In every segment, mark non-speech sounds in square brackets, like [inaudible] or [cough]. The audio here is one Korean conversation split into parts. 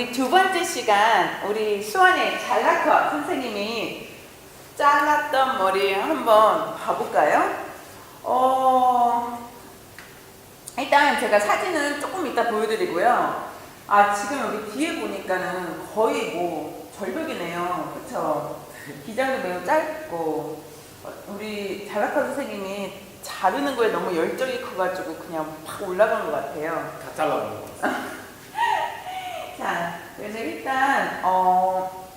우리 두 번째 시간 우리 수원의 잘라커 선생님이 잘랐던 머리 한번 봐볼까요? 어, 일단 제가 사진은 조금 이따 보여드리고요. 아, 지금 여기 뒤에 보니까는 거의 뭐 절벽이네요. 그쵸? 기장도 매우 짧고, 어, 우리 잘라커 선생님이 자르는 거에 너무 열정이 커가지고 그냥 팍 올라간 것 같아요. 다 잘라버린 거 자, 그래서 일단 어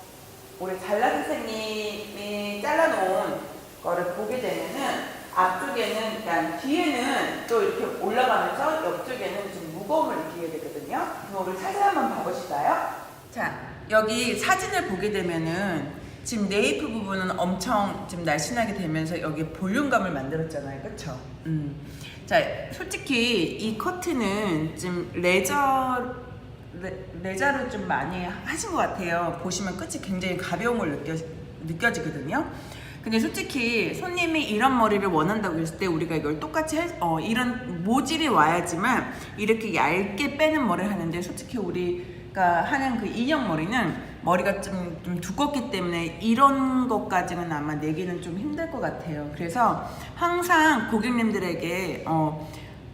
우리 잘라 선생님이 잘라놓은 거를 보게 되면은 앞쪽에는 그러니까 뒤에는 또 이렇게 올라가면서 옆쪽에는 좀 무거움을 느끼게 되거든요. 그럼 우리 사진 한번 봐보실까요? 자, 여기 사진을 보게 되면은 지금 네이프 부분은 엄청 지금 날씬하게 되면서 여기 볼륨감을 만들었잖아요, 그렇죠? 음. 자, 솔직히 이 커트는 좀 레저 레, 레자를 좀 많이 하신 것 같아요. 보시면 끝이 굉장히 가벼운 걸 느껴, 느껴지거든요. 근데 솔직히 손님이 이런 머리를 원한다고 했을 때 우리가 이걸 똑같이 할, 어, 이런 모질이 와야지만 이렇게 얇게 빼는 머리를 하는데 솔직히 우리가 하는 그 인형 머리는 머리가 좀, 좀 두껍기 때문에 이런 것까지는 아마 내기는 좀 힘들 것 같아요. 그래서 항상 고객님들에게 어,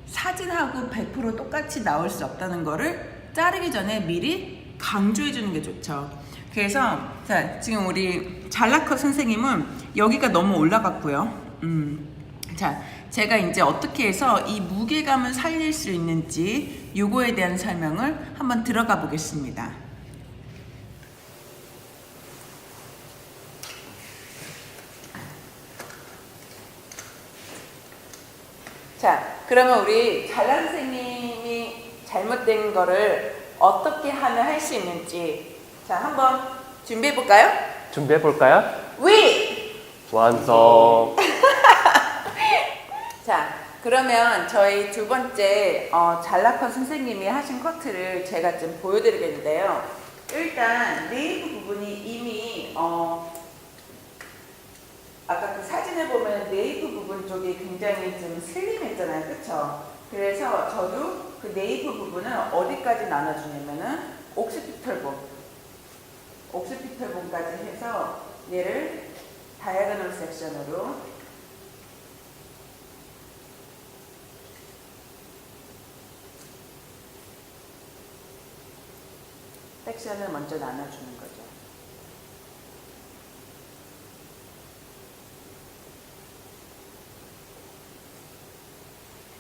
사진하고 100% 똑같이 나올 수 없다는 거를 자르기 전에 미리 강조해 주는 게 좋죠. 그래서 자 지금 우리 잘라컷 선생님은 여기가 너무 올라갔고요. 음, 자 제가 이제 어떻게 해서 이 무게감을 살릴 수 있는지 요거에 대한 설명을 한번 들어가 보겠습니다. 자, 그러면 우리 잘난 선생님이 잘못된 거를 어떻게 하면 할 수 있는지 자, 한번 준비해 볼까요? 준비해 볼까요? 위! 완성. [laughs] 자, 그러면 저희 두 번째 어, 잘라컷 선생님이 하신 커트를 제가 좀 보여드리겠는데요. 일단 네이프 부분이 이미 어, 아까 그 사진을 보면 네이프 부분 쪽이 굉장히 좀 슬림했잖아요, 그쵸? 그래서 저도 그 네이프 부분을 어디까지 나눠주냐면은 옥시피털 본, 옥시피털 본까지 해서 얘를 다이아고널 섹션으로 섹션을 먼저 나눠주는 거죠.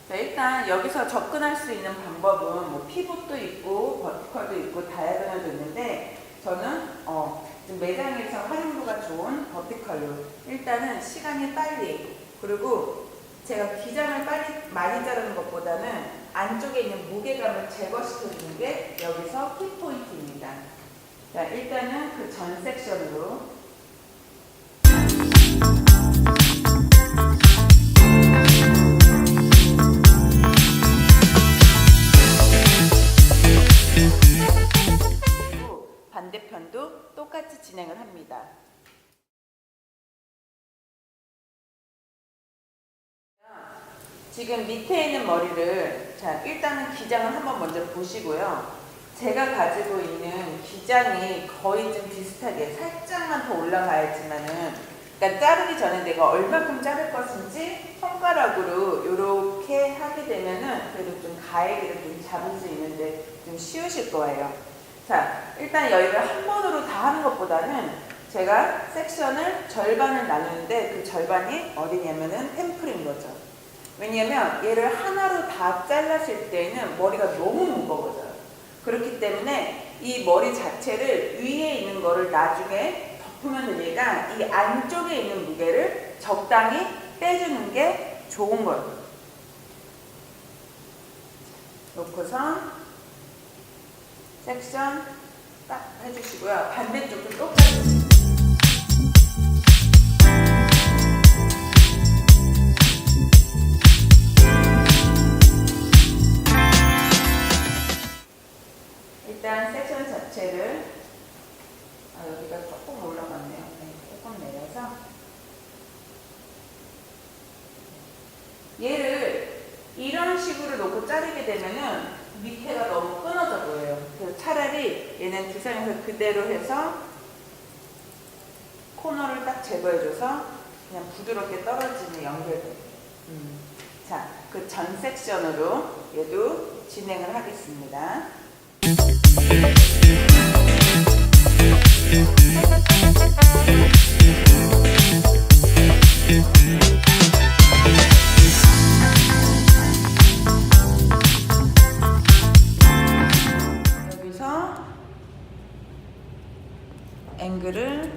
자, 일단 여기서 접근할 수 있는 방법은 뭐 피봇도 있고 버티컬도 있고 다이아고널도 있는데 저는 어, 매장에서 활용도가 좋은 버티컬로 일단은 시간이 빨리 그리고 제가 기장을 빨리 많이 자르는 것보다는 안쪽에 있는 무게감을 제거시켜주는 게 여기서 키포인트입니다. 자, 일단은 그 전 섹션으로 똑같이 진행을 합니다. 지금 밑에 있는 머리를 자 일단은 기장을 한번 먼저 보시고요. 제가 가지고 있는 기장이 거의 좀 비슷하게 살짝만 더 올라가야지만은 그러니까 자르기 전에 내가 얼마큼 자를 것인지 손가락으로 이렇게 하게 되면은 그래도 좀 가해기를 좀 잡을 수 있는데 좀 쉬우실 거예요. 자 일단 여기를 한 번으로 다 하는 것보다는 제가 섹션을 절반을 나누는데 그 절반이 어디냐면은 템플인 거죠. 왜냐면 얘를 하나로 다 잘랐을 때는 머리가 너무 무거워져요. 그렇기 때문에 이 머리 자체를 위에 있는 거를 나중에 덮으면 되니까 이 안쪽에 있는 무게를 적당히 빼주는 게 좋은 거예요. 놓고선 섹션 딱 해주시고요. 반대쪽도 똑같이. 일단 섹션 자체를 아, 여기가 조금 올라갔네요. 네, 조금 내려서 얘를 이런 식으로 놓고 자르게 되면은 밑에가 너무 끊어져 보여요. 그래서 차라리 얘는 두상에서 그대로 해서 코너를 딱 제거해줘서 그냥 부드럽게 떨어지는 연결돼. 음. 자, 그 전 섹션으로 얘도 진행을 하겠습니다. 앵글을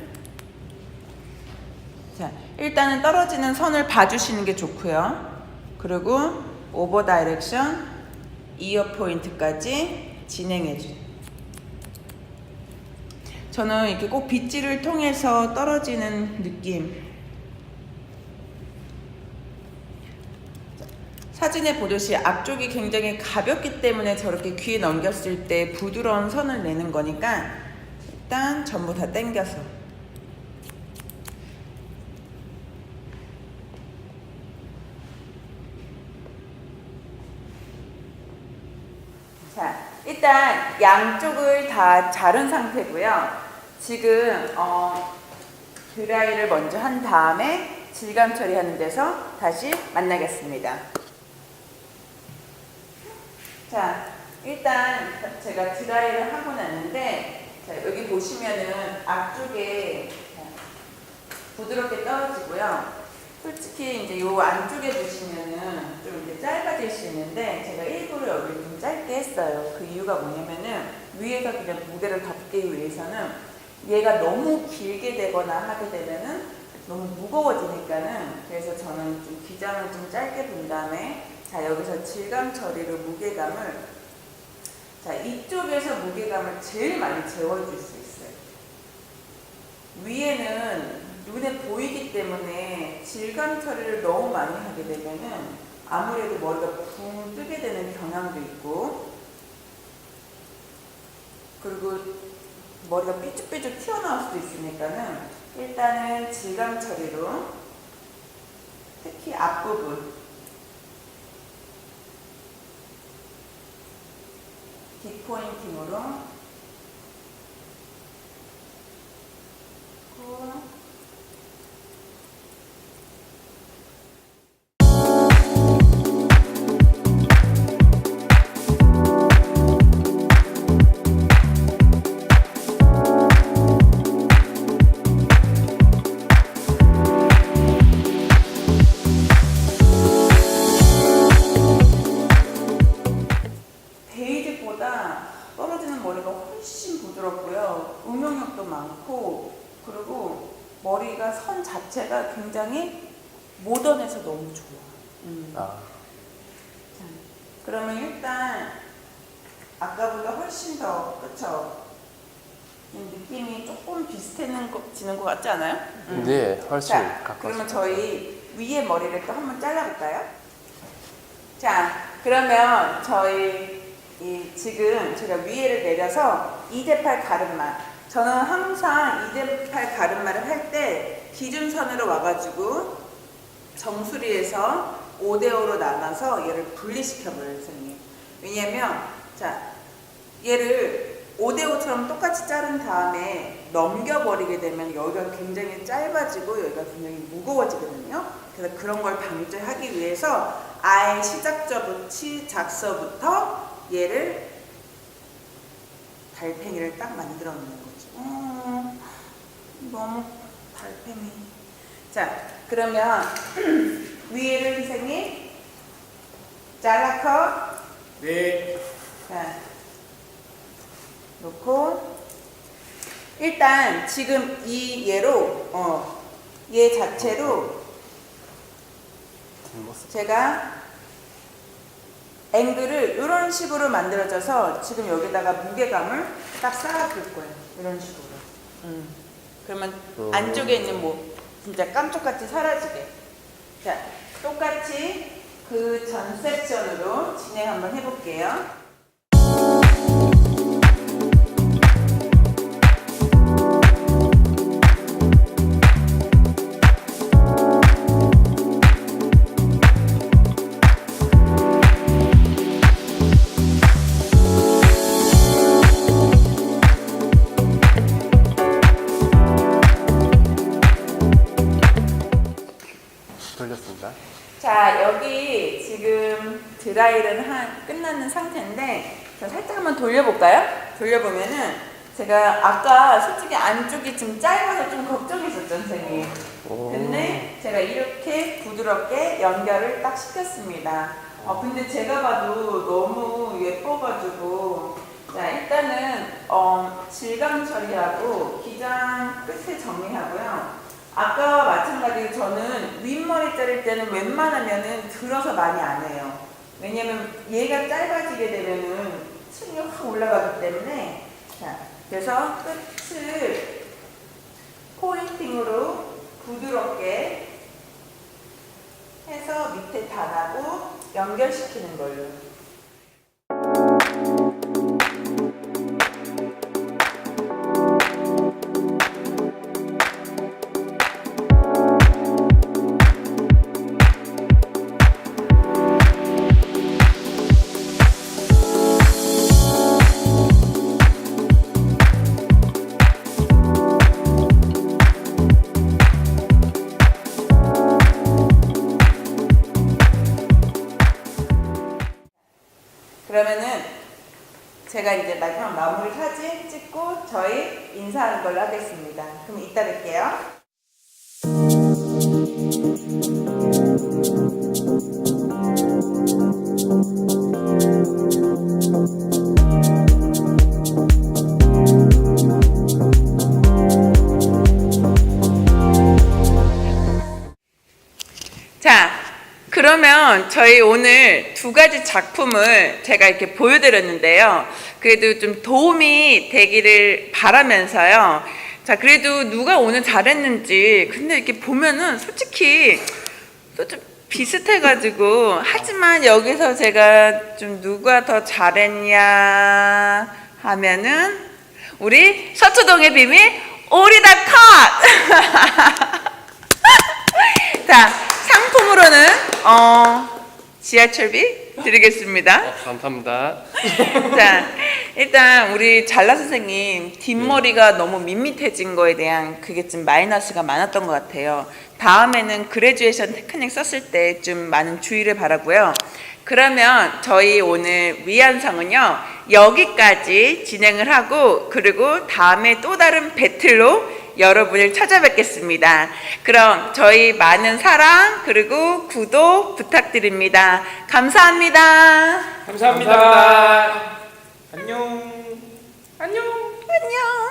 자 일단은 떨어지는 선을 봐주시는 게 좋고요. 그리고 오버 다이렉션 이어 포인트까지 진행해 주. 저는 이렇게 꼭 빗질을 통해서 떨어지는 느낌. 사진에 보듯이 앞쪽이 굉장히 가볍기 때문에 저렇게 귀에 넘겼을 때 부드러운 선을 내는 거니까 일단 전부 다 당겨서 자 일단 양쪽을 다 자른 상태고요 지금 어, 드라이를 먼저 한 다음에 질감 처리하는 데서 다시 만나겠습니다. 자, 일단 제가 드라이를 하고 났는데 자, 여기 보시면은 앞쪽에 자, 부드럽게 떨어지고요. 솔직히 이제 요 안쪽에 보시면은 좀 이제 짧아질 수 있는데 제가 일부러 여기 좀 짧게 했어요. 그 이유가 뭐냐면은 위에서 그냥 무게를 덮기 위해서는 얘가 너무 길게 되거나 하게 되면은 너무 무거워지니까는 그래서 저는 좀 기장을 좀 짧게 본 다음에 자 여기서 질감 처리로 무게감을 자 이쪽에서 무게감을 제일 많이 재워줄 수 있어요. 위에는 눈에 보이기 때문에 질감 처리를 너무 많이 하게 되면은 아무래도 머리가 붕 뜨게 되는 경향도 있고 그리고 머리가 삐죽삐죽 튀어나올 수도 있으니까는 일단은 질감 처리로 특히 앞부분 포인팅으로 고베 음영력도 많고 그리고 머리가 선 자체가 굉장히 모던해서 너무 좋아. 음. 아, 자, 그러면 일단 아까보다 훨씬 더 그쵸? 이 느낌이 조금 비슷해지는 것, 같지 않아요? 음. 네, 훨씬 자, 가까워. 그러면 저희 위에 머리를 또 한번 잘라볼까요? 자, 그러면 저희 이 지금 제가 위에를 내려서 2대8 가름마. 저는 항상 2대8 가름마를 할 때 기준선으로 와가지고 정수리에서 5대5로 나눠서 얘를 분리시켜버려요, 선생님. 왜냐면, 자, 얘를 5대5처럼 똑같이 자른 다음에 넘겨버리게 되면 여기가 굉장히 짧아지고 여기가 굉장히 무거워지거든요. 그래서 그런 걸 방지하기 위해서 아예 시작서부터 얘를 달팽이를 딱 만들어 놓는 음, 너무 달팽이. 자, 그러면 위에를 선생님 잘라컷 네. 자, 놓고 일단 지금 이 얘로 어, 얘 자체로 뒷모습. 제가 앵글을 이런 식으로 만들어져서 지금 여기다가 무게감을 딱 쌓아줄 거예요. 이런 식으로. 음. 그러면 음. 안쪽에 있는 뭐 진짜 깜짝같이 사라지게. 자, 똑같이 그 전 섹션으로 진행 한번 해볼게요. 자, 여기 지금 드라이는 한, 끝나는 상태인데, 자, 살짝 한번 돌려볼까요? 돌려보면은, 제가 아까 솔직히 안쪽이 좀 짧아서 좀 걱정했었죠, 선생님. 근데 제가 이렇게 부드럽게 연결을 딱 시켰습니다. 어, 근데 제가 봐도 너무 예뻐가지고, 자, 일단은, 어, 질감 처리하고, 기장 끝에 정리하고요. 아까 마찬가지로 저는 윗머리 자를 때는 웬만하면은 들어서 많이 안 해요. 왜냐면 얘가 짧아지게 되면은 층이 확 올라가기 때문에. 자 그래서 끝을 포인팅으로 부드럽게 해서 밑에 단하고 연결시키는 걸로 그러면은 제가 이제 마지막 마무리 사진 찍고 저희 인사하는 걸로 하겠습니다. 그럼 이따 뵐게요. 자, 그러면 저희 오늘 두 가지 작품을 제가 이렇게 보여드렸는데요. 그래도 좀 도움이 되기를 바라면서요. 자, 그래도 누가 오늘 잘했는지, 근데 이렇게 보면은 솔직히 또 좀 비슷해가지고, 하지만 여기서 제가 좀 누가 더 잘했냐 하면은, 우리 서초동의 비밀, 오리다 컷! [laughs] 자, 상품으로는 어, 지하철비 드리겠습니다. 어, 감사합니다. [laughs] 자, 일단 우리 잘라 선생님 뒷머리가 너무 밋밋해진 거에 대한 그게 좀 마이너스가 많았던 것 같아요. 다음에는 그레듀에이션 테크닉 썼을 때 좀 많은 주의를 바라고요. 그러면 저희 오늘 위안성은요 여기까지 진행을 하고 그리고 다음에 또 다른 배틀로 여러분을 찾아뵙겠습니다. 그럼 저희 많은 사랑 그리고 구독 부탁드립니다. 감사합니다. 감사합니다. 감사합니다. 안녕. 안녕. 안녕.